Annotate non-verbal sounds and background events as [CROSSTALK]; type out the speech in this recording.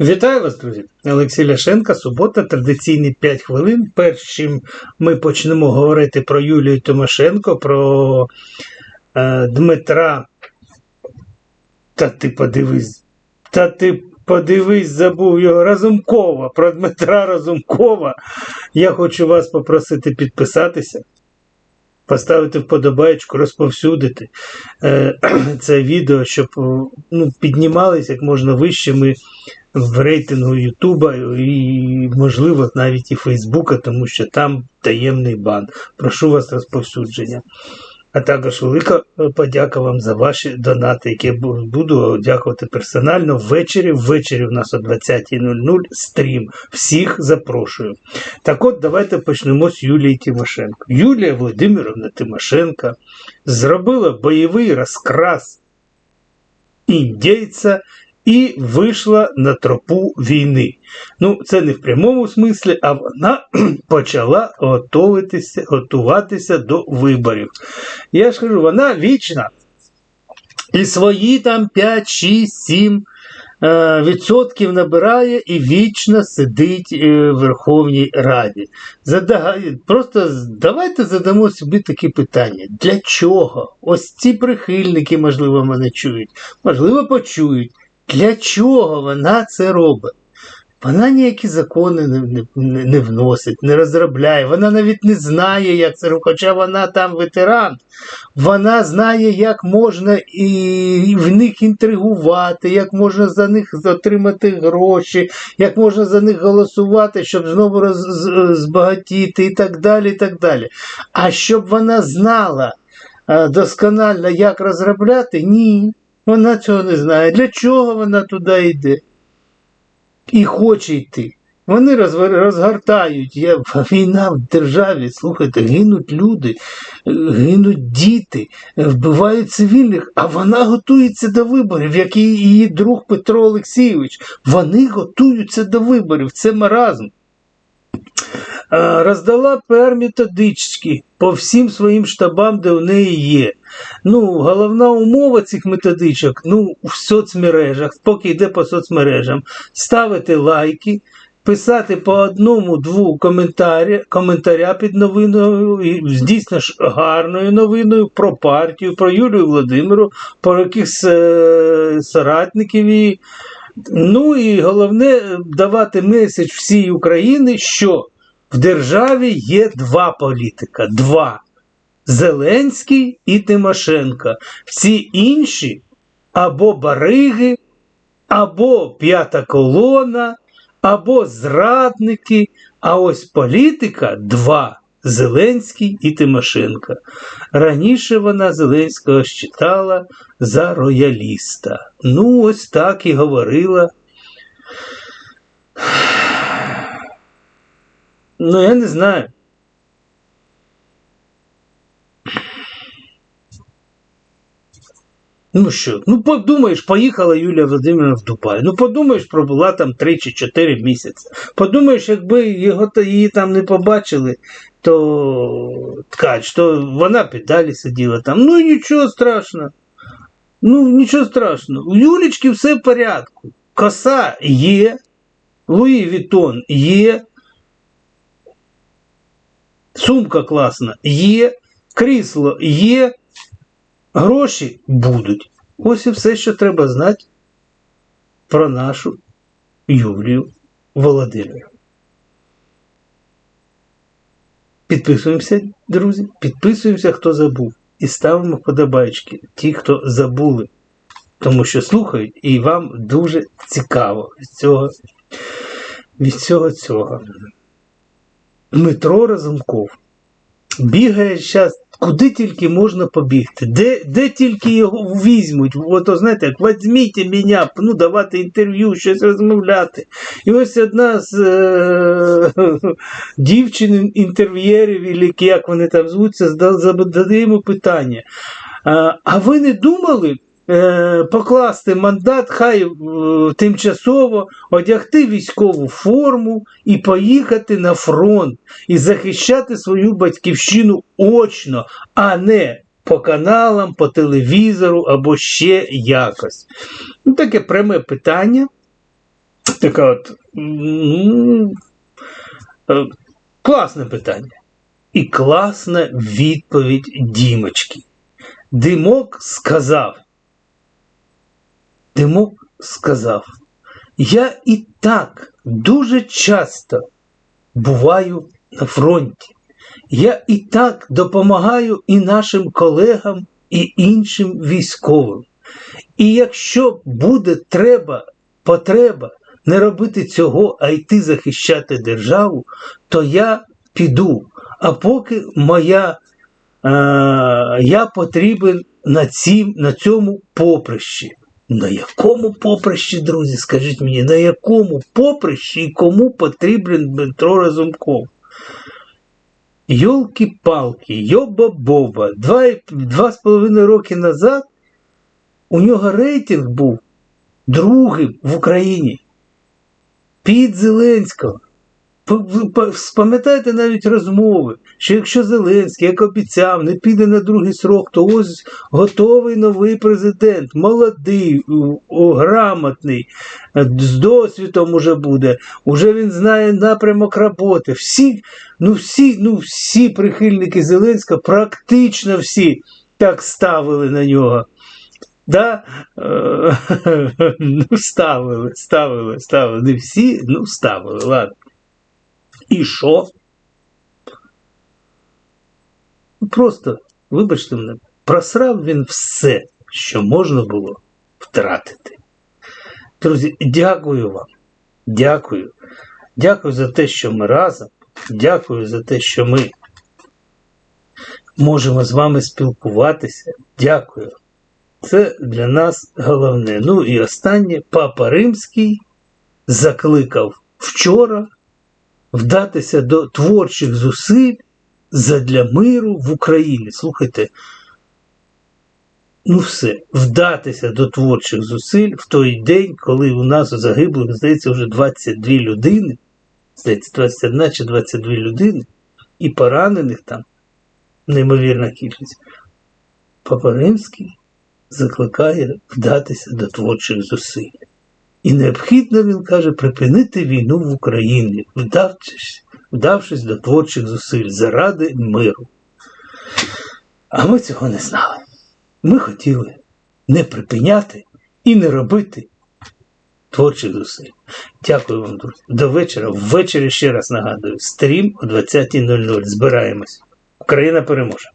Вітаю вас, друзі! Олексій Ляшенка, субота, традиційні 5 хвилин. Перш чим ми почнемо говорити про Юлію Тимошенко, про е, Дмитра. Та ти подивись, та ти подивись, забув його Разумкова. Про Дмитра Разумкова. Я хочу вас попросити підписатися. Поставити вподобайку, розповсюдити е, [CLEARS THROAT] це відео, щоб ну, піднімались як можна вище ми в рейтингу Ютуба і, можливо, навіть і Фейсбука, тому що там таємний бан. Прошу вас розповсюдження. А також велика подяка вам за ваші донати, які я буду дякувати персонально ввечері. Ввечері у нас о 20.00 стрім. Всіх запрошую. Так от, давайте почнемо з Юлії Тимошенко. Юлія Володимировна Тимошенко зробила бойовий розкрас індійця і вийшла на тропу війни. Ну, це не в прямому смислі, а вона [CLEARS THROAT] почала готуватися, готуватися до виборів. Я ж кажу, вона вічна. І свої там 5, 6, 7 е, відсотків набирає і вічно сидить е, в Верховній Раді. Просто давайте задамо собі такі питання. Для чого? Ось ці прихильники, можливо, мене чують, можливо, почують. Для чого вона це робить? Вона ніякі закони не, не, не вносить, не розробляє. Вона навіть не знає, як це робити. Хоча вона там ветеран, вона знає, як можна і в них інтригувати, як можна за них отримати гроші, як можна за них голосувати, щоб знову роз, збагатіти і так далі. і так далі. А щоб вона знала досконально, як розробляти, ні. Вона цього не знає. Для чого вона туди йде? І хоче йти. Вони розгортають. Є війна в державі, слухайте, гинуть люди, гинуть діти, вбивають цивільних, а вона готується до виборів, як і її друг Петро Олексійович. Вони готуються до виборів. Це маразм. Роздала пер-методички по всім своїм штабам, де в неї є. Ну, Головна умова цих методичок ну, в соцмережах, поки йде по соцмережам, ставити лайки, писати по одному-дву коментаря, коментаря під новиною, дійсно ж гарною новиною про партію, про Юлію Володимиру, про якихось е соратників її. Ну і головне давати меседж всій Україні, що в державі є два політика. Два. Зеленський і Тимошенко. Всі інші або бариги, або п'ята колона, або зрадники. А ось політика два. Зеленський і Тимошенко. Раніше вона Зеленського считала за рояліста. Ну, ось так і говорила. Ну, я не знаю. Ну що, ну подумаєш, поїхала Юлія Володимирівна в Дубай. Ну подумаєш, пробула там 3 чи 4 місяці. Подумаєш, якби його її там не побачили, то ткач, то вона і далі сиділа там. Ну нічого страшного. Ну, нічого страшного. У Юлічки все в порядку. Коса є, Луї Вітон є. Сумка класна є, крісло є, гроші будуть. Ось і все, що треба знати про нашу Юлію Володимирівну. Підписуємося, друзі, підписуємося, хто забув. І ставимо вподобайки, ті, хто забули. Тому що слухають, і вам дуже цікаво від цього від цього цього. Дмитро Разумков бігає зараз, куди тільки можна побігти, де де тільки його візьмуть. От, знаєте, як візьміть мене, ну, давати інтерв'ю, щось розмовляти. І ось одна з е- [LAUGHS] дівчин інтерв'єрів, як вони там звуться, задає йому питання. А ви не думали? Е, покласти мандат, хай е, тимчасово одягти військову форму і поїхати на фронт і захищати свою батьківщину очно, а не по каналам, по телевізору або ще якось. Ну, Таке пряме питання. така от е, класне питання. І класна відповідь Дімочки. Димок сказав. Димок сказав. Я і так дуже часто буваю на фронті. Я і так допомагаю і нашим колегам, і іншим військовим. І якщо буде треба, потреба не робити цього, а йти захищати державу, то я піду. А поки моя, е, я потрібен на, цім, на цьому поприщі. На якому поприщі, друзі, скажіть мені, на якому поприщі і кому потрібен Дмитро Разумков? Йолки-палки, йоба-боба, два, два з половиною роки назад у нього рейтинг був другим в Україні під Зеленського. Спам'ятайте навіть розмови, що якщо Зеленський, як обіцяв, не піде на другий срок, то ось готовий новий президент, молодий, грамотний, з досвідом уже буде, уже він знає напрямок роботи. Всі, ну всі, ну всі прихильники Зеленського, практично всі так ставили на нього. Да? Е, [LAUGHS] ну, ставили, ставили, ставили. Не всі, ну ставили, ладно. І що? Просто, вибачте мене, просрав він все, що можна було втратити. Друзі, дякую вам. Дякую. Дякую за те, що ми разом. Дякую за те, що ми можемо з вами спілкуватися. Дякую. Це для нас головне. Ну і останнє, Папа Римський закликав вчора вдатися до творчих зусиль задля миру в Україні. Слухайте, ну все, вдатися до творчих зусиль в той день, коли у нас загиблих, здається, вже 22 людини, здається, 21 чи 22 людини, і поранених там неймовірна кількість. Папа Римський закликає вдатися до творчих зусиль. І необхідно, він каже, припинити війну в Україні, вдавшись, вдавшись до творчих зусиль заради миру. А ми цього не знали. Ми хотіли не припиняти і не робити творчих зусиль. Дякую вам, друзі. До вечора. Ввечері ще раз нагадую: стрім о 20.00. Збираємось. Україна переможе.